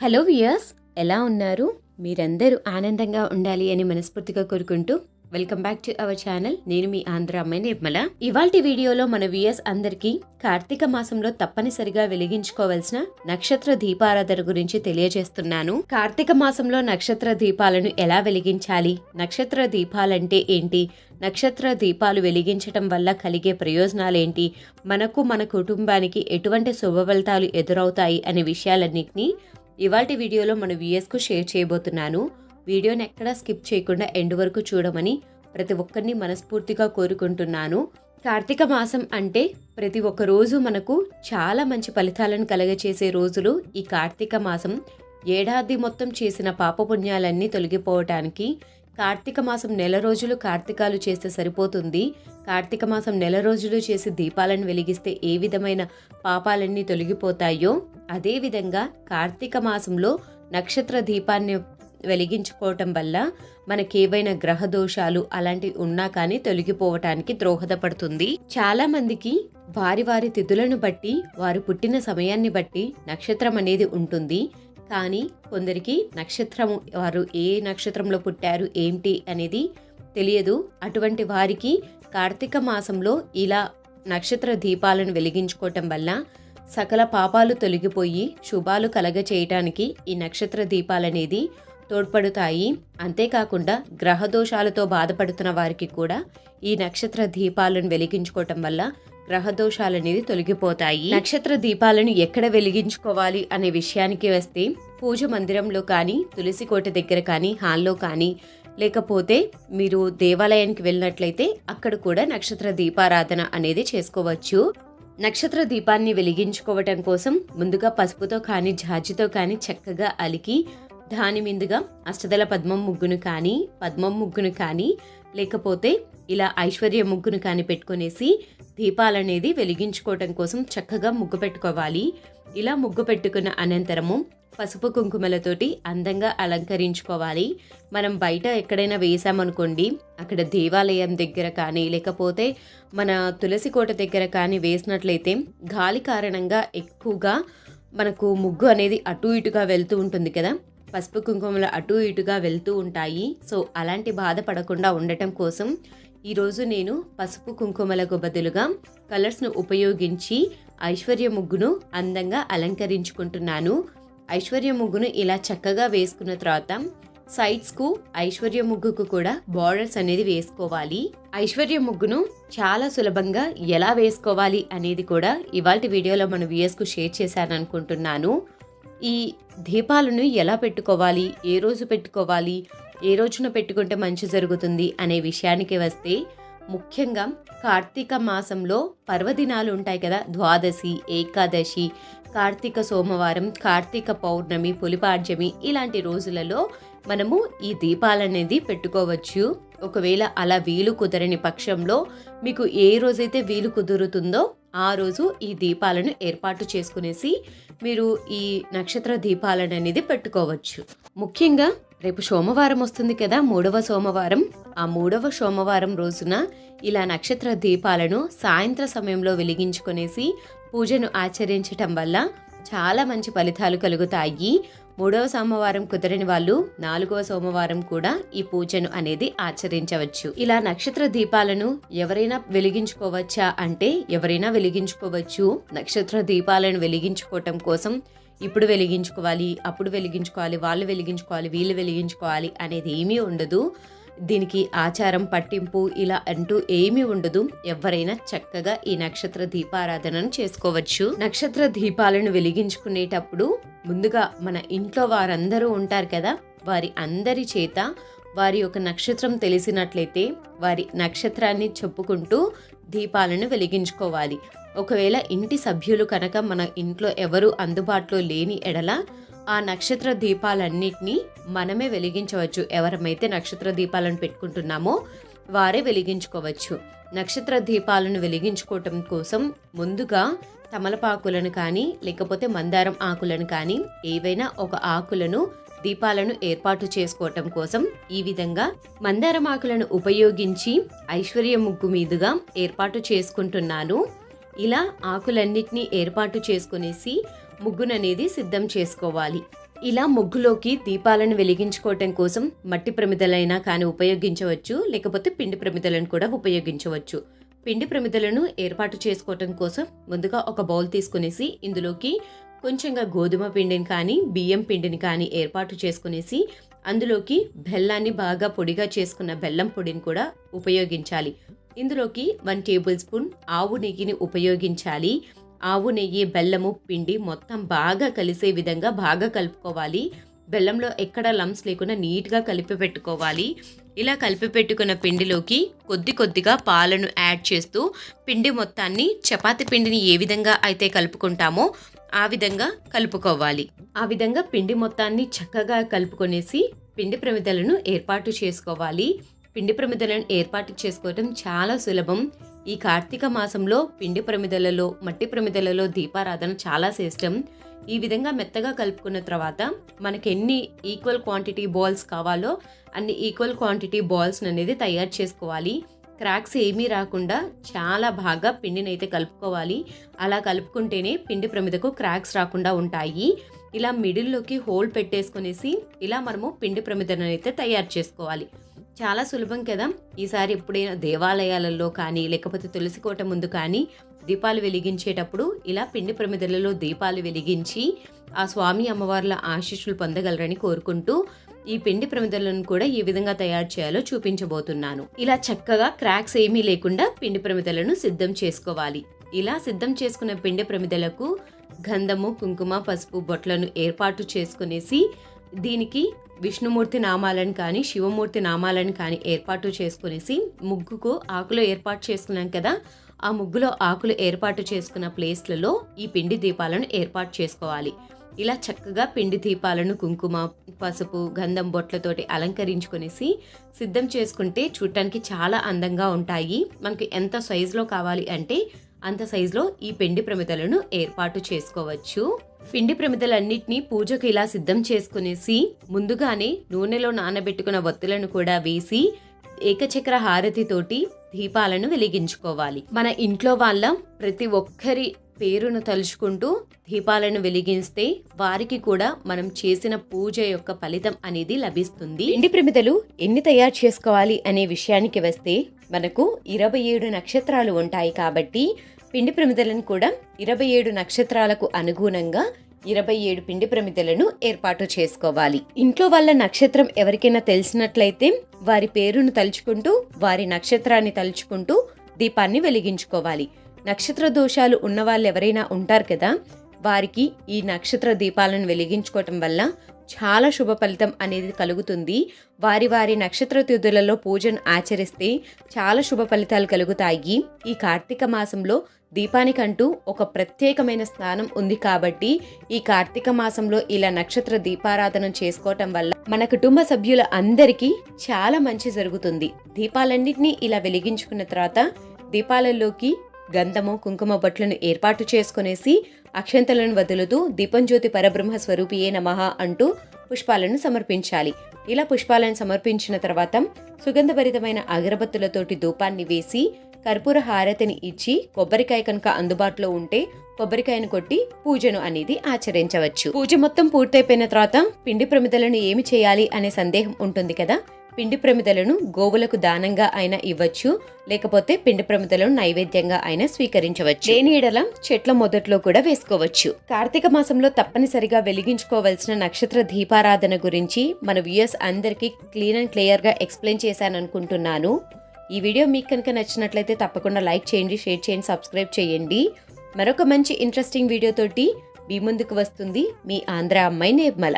Hello viewers ఎలా ఉన్నారు? మీరందరూ ఆనందంగా ఉండాలి అని మనస్ఫూర్తిగా కోరుకుంటూ welcome back to our channel. నేను మీ ఆంధ్ర అమ్మాయి నిర్మల. ఇవాల్టి వీడియోలో మన వియర్స్ అందరికీ కార్తీక మాసంలో తప్పనిసరిగా వెలిగించుకోవాల్సిన నక్షత్ర దీపారాధన గురించి తెలియజేస్తున్నాను. కార్తీక మాసంలో నక్షత్ర దీపాలను ఎలా వెలిగించాలి? నక్షత్ర దీపాలంటే ఏంటి? నక్షత్ర దీపాలు వెలిగించటం వల్ల కలిగే ప్రయోజనాలేంటి? మనకు మన కుటుంబానికి ఎటువంటి శుభ ఫలితాలు ఎదురవుతాయి అనే విషయాలన్నింటినీ ఇవాటి వీడియోలో మన వ్యూయర్స్కు షేర్ చేయబోతున్నాను. వీడియోని ఎక్కడా స్కిప్ చేయకుండా ఎండ్ వరకు చూడమని ప్రతి ఒక్కరిని మనస్ఫూర్తిగా కోరుకుంటున్నాను. కార్తీక మాసం అంటే ప్రతి ఒక్క రోజు మనకు చాలా మంచి ఫలితాలను కలగచేసే రోజులు ఈ కార్తీక మాసం. ఏడాది మొత్తం చేసిన పాపపుణ్యాలన్నీ తొలగిపోవటానికి కార్తీక మాసం నెల రోజులు కార్తీకాలు చేస్తే సరిపోతుంది. కార్తీక మాసం నెల రోజులు చేసి దీపాలను వెలిగిస్తే ఏ విధమైన పాపాలన్నీ తొలగిపోతాయో అదేవిధంగా కార్తీక మాసంలో నక్షత్ర దీపాన్ని వెలిగించుకోవటం వల్ల మనకేవైనా గ్రహ దోషాలు అలాంటివి ఉన్నా కానీ తొలగిపోవటానికి దోహదపడుతుంది చాలా మందికి వారి వారి తిథులను బట్టి వారు పుట్టిన సమయాన్ని బట్టి నక్షత్రం అనేది ఉంటుంది. కానీ కొందరికి నక్షత్రము వారు ఏ నక్షత్రంలో పుట్టారు ఏంటి అనేది తెలియదు. అటువంటి వారికి కార్తీక మాసంలో ఇలా నక్షత్ర దీపాలను వెలిగించుకోవటం వల్ల సకల పాపాలు తొలగిపోయి శుభాలు కలగ చేయటానికి ఈ నక్షత్ర దీపాలనేది తోడ్పడుతాయి. అంతేకాకుండా గ్రహ దోషాలతో బాధపడుతున్న వారికి కూడా ఈ నక్షత్ర దీపాలను వెలిగించుకోవటం వల్ల గ్రహదోషాలనేది తొలగిపోతాయి. నక్షత్ర దీపాలను ఎక్కడ వెలిగించుకోవాలి అనే విషయానికి వస్తే పూజ మందిరంలో కానీ తులసి కోట దగ్గర కానీ హాల్లో కానీ లేకపోతే మీరు దేవాలయానికి వెళ్ళినట్లయితే అక్కడ కూడా నక్షత్ర దీపారాధన అనేది చేసుకోవచ్చు. నక్షత్ర దీపాన్ని వెలిగించుకోవటం కోసం ముందుగా పసుపుతో కానీ జాజితో కానీ చక్కగా అలికి దాని మీదుగా అష్టదల పద్మం ముగ్గును కానీ పద్మం ముగ్గును కానీ లేకపోతే ఇలా ఐశ్వర్య ముగ్గును కానీ పెట్టుకునేసి దీపాలనేది వెలిగించుకోవటం కోసం చక్కగా ముగ్గు పెట్టుకోవాలి. ఇలా ముగ్గు పెట్టుకున్న అనంతరము పసుపు కుంకుమలతోటి అందంగా అలంకరించుకోవాలి. మనం బయట ఎక్కడైనా వేసామనుకోండి అక్కడ దేవాలయం దగ్గర కానీ లేకపోతే మన తులసి కోట దగ్గర కానీ వేసినట్లయితే గాలి కారణంగా ఎక్కువగా మనకు ముగ్గు అనేది అటు ఇటుగా వెళ్తూ ఉంటుంది కదా. పసుపు కుంకుమలు అటు ఇటుగా వెళ్తూ ఉంటాయి. సో అలాంటి బాధపడకుండా ఉండటం కోసం ఈరోజు నేను పసుపు కుంకుమలకు బదులుగా కలర్స్ను ఉపయోగించి ఐశ్వర్య ముగ్గును అందంగా అలంకరించుకుంటున్నాను. ఐశ్వర్య ముగ్గును ఇలా చక్కగా వేసుకున్న తర్వాత సైడ్స్కు ఐశ్వర్య ముగ్గుకు కూడా బార్డర్స్ అనేది వేసుకోవాలి. ఐశ్వర్య ముగ్గును చాలా సులభంగా ఎలా వేసుకోవాలి అనేది కూడా ఇవాళ వీడియోలో మన వ్యూయర్స్కు షేర్ చేశాను అనుకుంటున్నాను ఈ దీపాలను ఎలా పెట్టుకోవాలి? ఏ రోజు పెట్టుకోవాలి? ఏ రోజున పెట్టుకుంటే మంచి జరుగుతుంది అనే విషయానికి వస్తే ముఖ్యంగా కార్తీక మాసంలో పర్వదినాలు ఉంటాయి కదా ద్వాదశి ఏకాదశి కార్తీక సోమవారం కార్తీక పౌర్ణమి పులిపాడ్యమి ఇలాంటి రోజులలో మనము ఈ దీపాలనేది పెట్టుకోవచ్చు. ఒకవేళ అలా వీలు కుదరని పక్షంలో మీకు ఏ రోజైతే వీలు కుదురుతుందో ఆ రోజు ఈ దీపాలను ఏర్పాటు చేసుకునేసి మీరు ఈ నక్షత్ర దీపాలను అనేది పెట్టుకోవచ్చు. ముఖ్యంగా రేపు సోమవారం వస్తుంది కదా మూడవ సోమవారం. ఆ మూడవ సోమవారం రోజున ఇలా నక్షత్ర దీపాలను సాయంత్ర సమయంలో వెలిగించుకునేసి పూజను ఆచరించటం వల్ల చాలా మంచి ఫలితాలు కలుగుతాయి. మూడవ సోమవారం కుదరని వాళ్ళు నాలుగవ సోమవారం కూడా ఈ పూజను అనేది ఆచరించవచ్చు. ఇలా నక్షత్ర దీపాలను ఎవరైనా వెలిగించుకోవచ్చా అంటే ఎవరైనా వెలిగించుకోవచ్చు. నక్షత్ర దీపాలను వెలిగించుకోవటం కోసం ఇప్పుడు వెలిగించుకోవాలి అప్పుడు వెలిగించుకోవాలి వాళ్ళు వెలిగించుకోవాలి వీళ్ళు వెలిగించుకోవాలి అనేది ఏమీ ఉండదు. దీనికి ఆచారం పట్టింపు ఇలా అంటూ ఏమీ ఉండదు. ఎవరైనా చక్కగా ఈ నక్షత్ర దీపారాధనను చేసుకోవచ్చు. నక్షత్ర దీపాలను వెలిగించుకునేటప్పుడు ముందుగా మన ఇంట్లో వారందరూ ఉంటారు కదా వారి అందరి చేత వారి యొక్క నక్షత్రం తెలిసినట్లయితే వారి నక్షత్రాన్ని చెప్పుకుంటూ దీపాలను వెలిగించుకోవాలి. ఒకవేళ ఇంటి సభ్యులు కనుక మన ఇంట్లో ఎవరు అందుబాటులో లేని ఎడల ఆ నక్షత్ర దీపాలన్నిటినీ మనమే వెలిగించవచ్చు. ఎవరమైతే నక్షత్ర దీపాలను పెట్టుకుంటున్నామో వారే వెలిగించుకోవచ్చు. నక్షత్ర దీపాలను వెలిగించుకోవటం కోసం ముందుగా తమలపాకులను కానీ లేకపోతే మందారం ఆకులను కానీ ఏవైనా ఒక ఆకులను దీపాలను ఏర్పాటు చేసుకోవటం కోసం ఈ విధంగా మందారం ఆకులను ఉపయోగించి ఐశ్వర్య ముగ్గు మీదుగా ఏర్పాటు చేసుకుంటున్నాను. ఇలా ఆకులన్నిటినీ ఏర్పాటు చేసుకునేసి ముగ్గుననేది సిద్ధం చేసుకోవాలి. ఇలా ముగ్గులోకి దీపాలను వెలిగించుకోవటం కోసం మట్టి ప్రమిదలైనా కానీ ఉపయోగించవచ్చు లేకపోతే పిండి ప్రమిదలను కూడా ఉపయోగించవచ్చు. పిండి ప్రమిదలను ఏర్పాటు చేసుకోవటం కోసం ముందుగా ఒక బౌల్ తీసుకునేసి ఇందులోకి కొంచెంగా గోధుమ పిండిని కానీ బియ్యం పిండిని కానీ ఏర్పాటు చేసుకునేసి అందులోకి బెల్లాన్ని బాగా పొడిగా చేసుకున్న బెల్లం పొడిని కూడా ఉపయోగించాలి. ఇందులోకి వన్ టేబుల్ స్పూన్ ఆవు నెయ్యిని ఉపయోగించాలి. ఆవు నెయ్యి బెల్లము పిండి మొత్తం బాగా కలిసే విధంగా బాగా కలుపుకోవాలి. బెల్లంలో ఎక్కడ లమ్స్ లేకుండా నీట్గా కలిపి పెట్టుకోవాలి. ఇలా కలిపి పెట్టుకున్న పిండిలోకి కొద్ది కొద్దిగా పాలను యాడ్ చేస్తూ పిండి మొత్తాన్ని చపాతి పిండిని ఏ విధంగా అయితే కలుపుకుంటామో ఆ విధంగా కలుపుకోవాలి. ఆ విధంగా పిండి మొత్తాన్ని చక్కగా కలుపుకొనేసి పిండి ప్రమిదలను ఏర్పాటు చేసుకోవాలి. పిండి ప్రమిదలను ఏర్పాటు చేసుకోవటం చాలా సులభం. ఈ కార్తీక మాసంలో పిండి ప్రమిదలలో మట్టి ప్రమిదలలో దీపారాధన చాలా శ్రేష్టం. ఈ విధంగా మెత్తగా కలుపుకున్న తర్వాత మనకి ఎన్ని ఈక్వల్ క్వాంటిటీ బాల్స్ కావాలో అన్ని ఈక్వల్ క్వాంటిటీ బాల్స్ అనేది తయారు చేసుకోవాలి. క్రాక్స్ ఏమీ రాకుండా చాలా బాగా పిండిని అయితే కలుపుకోవాలి. అలా కలుపుకుంటేనే పిండి ప్రమిదకు క్రాక్స్ రాకుండా ఉంటాయి. ఇలా మిడిల్లోకి హోల్ పెట్టేసుకునేసి ఇలా మనము పిండి ప్రమిదను అయితే తయారు చేసుకోవాలి. చాలా సులభం కదా. ఈసారి ఎప్పుడైనా దేవాలయాలలో కానీ లేకపోతే తులసి కోట ముందు కానీ దీపాలు వెలిగించేటప్పుడు ఇలా పిండి ప్రమిదలలో దీపాలు వెలిగించి ఆ స్వామి అమ్మవార్ల ఆశీస్సులు పొందగలరని కోరుకుంటూ ఈ పిండి ప్రమిదలను కూడా ఏ విధంగా తయారు చేయాలో చూపించబోతున్నాను. ఇలా చక్కగా క్రాక్స్ ఏమీ లేకుండా పిండి ప్రమిదలను సిద్ధం చేసుకోవాలి. ఇలా సిద్ధం చేసుకున్న పిండి ప్రమిదలకు గంధము కుంకుమ పసుపు బొట్లను ఏర్పాటు చేసుకునేసి దీనికి విష్ణుమూర్తి నామాలను కానీ శివమూర్తి నామాలను కానీ ఏర్పాటు చేసుకునేసి ముగ్గుకు ఆకులు ఏర్పాటు చేసుకున్నాం కదా ఆ ముగ్గులో ఆకులు ఏర్పాటు చేసుకున్న ప్లేస్లలో ఈ పిండి దీపాలను ఏర్పాటు చేసుకోవాలి. ఇలా చక్కగా పిండి దీపాలను కుంకుమ పసుపు గంధం బొట్లతోటి అలంకరించుకునేసి సిద్ధం చేసుకుంటే చూడటానికి చాలా అందంగా ఉంటాయి. మనకి ఎంత సైజులో కావాలి అంటే అంత సైజులో ఈ పిండి ప్రమిదలను ఏర్పాటు చేసుకోవచ్చు. పిండి ప్రమిదలన్నిటినీ పూజకు ఇలా సిద్ధం చేసుకునేసి ముందుగానే నూనెలో నానబెట్టుకున్న వత్తులను కూడా వేసి ఏకచక్ర హారతితోటి దీపాలను వెలిగించుకోవాలి. మన ఇంట్లో వాళ్ళ ప్రతి ఒక్కరి పేరును తలుచుకుంటూ దీపాలను వెలిగిస్తే వారికి కూడా మనం చేసిన పూజ యొక్క ఫలితం అనేది లభిస్తుంది. పిండి ప్రమిదలు ఎన్ని తయారు చేసుకోవాలి అనే విషయానికి వస్తే మనకు ఇరవై ఏడు నక్షత్రాలు ఉంటాయి కాబట్టి పిండి ప్రమిదలను కూడా ఇరవై ఏడు నక్షత్రాలకు అనుగుణంగా ఇరవై ఏడు పిండి ప్రమిదలను ఏర్పాటు చేసుకోవాలి. ఇంట్లో వాళ్ళ నక్షత్రం ఎవరికైనా తెలిసినట్లయితే వారి పేరును తలుచుకుంటూ వారి నక్షత్రాన్ని తలుచుకుంటూ దీపాన్ని వెలిగించుకోవాలి. నక్షత్ర దోషాలు ఉన్న వాళ్ళు ఎవరైనా ఉంటారు కదా వారికి ఈ నక్షత్ర దీపాలను వెలిగించుకోవటం వల్ల చాలా శుభ ఫలితం అనేది కలుగుతుంది. వారి వారి నక్షత్ర తిథులలో పూజను ఆచరిస్తే చాలా శుభ ఫలితాలు కలుగుతాయి. ఈ కార్తీక మాసంలో దీపానికంటూ ఒక ప్రత్యేకమైన స్థానం ఉంది కాబట్టి ఈ కార్తీక మాసంలో ఇలా నక్షత్ర దీపారాధన చేసుకోవటం వల్ల మన కుటుంబ సభ్యుల అందరికీ చాలా మంచి జరుగుతుంది. దీపాలన్నింటినీ ఇలా వెలిగించుకున్న తర్వాత దీపాలలోకి గంధము కుంకుమ బొట్లను ఏర్పాటు చేసుకునేసి అక్షంతలను వదులుతూ దీపం జ్యోతి పరబ్రహ్మ స్వరూపియే నమః అంటూ పుష్పాలను సమర్పించాలి. ఇలా పుష్పాలను సమర్పించిన తర్వాత సుగంధభరితమైన అగరబత్తులతోటి ధూపాన్ని వేసి కర్పూర హారతిని ఇచ్చి కొబ్బరికాయ కనుక అందుబాటులో ఉంటే కొబ్బరికాయను కొట్టి పూజను అనేది ఆచరించవచ్చు. పూజ మొత్తం పూర్తయిపోయిన తర్వాత పిండి ప్రమిదలను ఏమి చేయాలి అనే సందేహం ఉంటుంది కదా? పిండి ప్రమిదలను గోవులకు దానంగా అయినా ఇవ్వచ్చు లేకపోతే పిండి ప్రమిదలను నైవేద్యంగా అయినా స్వీకరించవచ్చు. లేని ఎడల చెట్ల మొదట్లో కూడా వేసుకోవచ్చు. కార్తీక మాసంలో తప్పనిసరిగా వెలిగించుకోవలసిన నక్షత్ర దీపారాధన గురించి మన వ్యూయర్స్ అందరికీ క్లీన్ అండ్ క్లియర్గా ఎక్స్ప్లెయిన్ చేశాను అనుకుంటున్నాను ఈ వీడియో మీకు కనుక నచ్చినట్లయితే తప్పకుండా లైక్ చేయండి షేర్ చేయండి సబ్స్క్రైబ్ చేయండి. మరొక మంచి ఇంట్రెస్టింగ్ వీడియోతోటి మీ ముందుకు వస్తుంది మీ ఆంధ్ర అమ్మాయి నిర్మల.